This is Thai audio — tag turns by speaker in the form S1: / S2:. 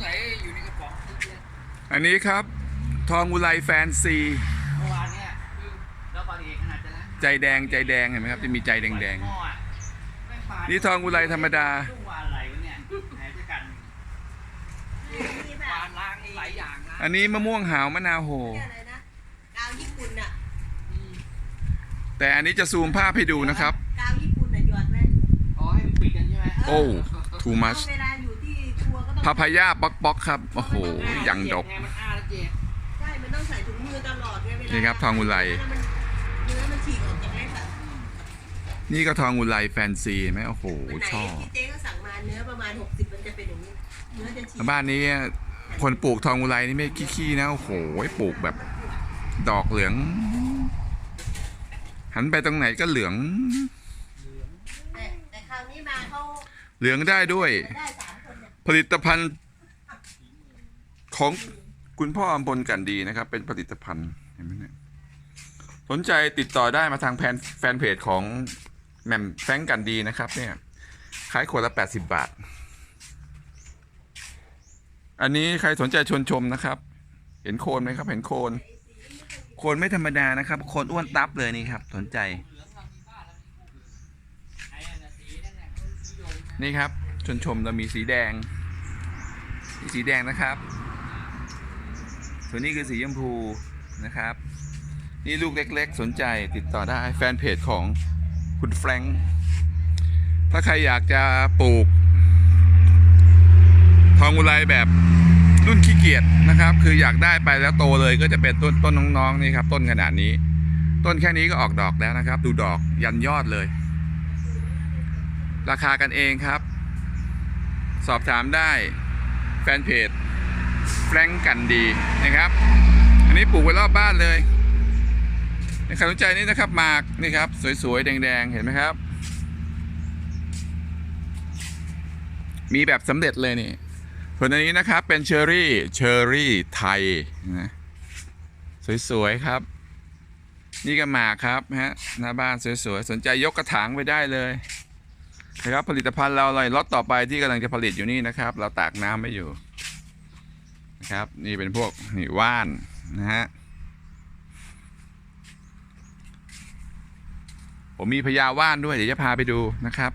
S1: ไหนอยู่ในกระป๋องเยอะ
S2: อันนี้ครับทองอุไรแฟนซี
S1: ๆเมื่อวานเนี่ยแล้วบอลเอกขนาดจะนะ
S2: ใจแดงใจแดงเห็นไหมครับจะมีใจแดง
S1: หม้ออะแม่งปาด
S2: นี่ทองอุไรธรรมดา
S1: ลูกว่าอะไรวะเนี่ยไหนด้วยกัน
S3: นี่แบ
S1: ปา
S3: บ
S2: ๆ
S1: ดล้างหลายอย่างนะ
S2: อันนี้มะม่วงหาวมะนาวโห
S3: เนี่ยอะไรนะกาวญี่ปุ่นอะ
S2: แต่อันนี้จะซูมภาพให้ดูนะครับ
S3: กาวญี่ปุ่นอะหยอดไหม
S1: อ๋อให้มันปิดกันใช่ไหม
S2: โอ้ too much
S3: เวลา
S2: พาพายาป๊อกป๊อกครับ โอ้โหยังดก
S1: ไงมันอ้าแล้วเจ๊
S3: ใช่ มันต้องใส่ถุงมือตลอดไงเวลา
S2: นี่ครับทองอุไร
S3: เนื้อมันฉีกออกจากเล็บอะ
S2: นี่ก็ทองอุไรแฟนซีเห็นไหมโอ้โห
S3: วันไหน
S2: ชอบ
S3: ที่เจ๊ก็สั่งมาเนื้อประมาณ 60 มันจะเป็นอย่างนี้ เนื้อจะฉีก
S2: บ้านนี้คนปลูกทองอุไรนี่ไม่ขี้ๆนะโอ้โหปลูกแบบดอกเหลือง หันไปตรงไหนก็เหลือง
S3: แต่แต่คราวนี้มาเขา
S2: เหลืองได้ด้วย
S3: ได้สามคนเนี่ย
S2: ผลิตภัณฑ์ของคุณพ่ออำพลกันดีนะครับ เป็นผลิตภัณฑ์เห็นไหมเนี่ยสนใจติดต่อได้มาทางแฟนแฟนเพจของแหม่มแฟงกันดีนะครับ เนี่ยขายขวดละ 80 บาท อันนี้ใครสนใจชวนชมนะครับ เห็นโคนไหมครับ เห็นโคน โคนไม่ธรรมดานะครับ โคนอ้วนตับเลยนี่ครับ สนใจ
S1: นี่
S2: ครับชวนชมเรามีสีแดง สีแดงนะครับ ส่วนนี้คือสีชมพูนะครับ นี่ลูกเล็ก ๆ สนใจติดต่อได้แฟนเพจของคุณแฟรงค์ถ้าใครอยากจะปลูก ทองอุไรแบบรุ่นขี้เกียจนะครับ คืออยากได้ไปแล้วโตเลยก็จะเป็นต้นต้นน้องๆนี่ครับ ต้นขนาดนี้ ต้นแค่นี้ก็ออกดอกแล้วนะครับ ดูดอกยันยอดเลย ราคากันเองครับ สอบถามได้ แฟนเพจแฟรงกันดีนะครับ อันนี้ปลูกไว้รอบบ้านเลยใครสนใจนี่นะครับหมากนี่ครับ สวยๆ แดงๆ เห็นไหมครับ มีแบบสำเร็จเลยนี่ส่วนอันนี้นะครับเป็นเชอร์รี่ เชอร์รี่ไทยนะสวยๆ ครับ นี่ก็หมากครับฮะหน้าบ้านสวยๆ สนใจยกกระถางไปได้เลย นะครับผลิตภัณฑ์เราเลยล็อตต่อไปที่กำลังจะผลิตอยู่นี่นะครับ เราตากน้ำไม่อยู่นะครับ นี่เป็นพวกนี่ว่านนะฮะผมมีพญาว่านด้วยเดี๋ยวจะพาไปดูนะครับ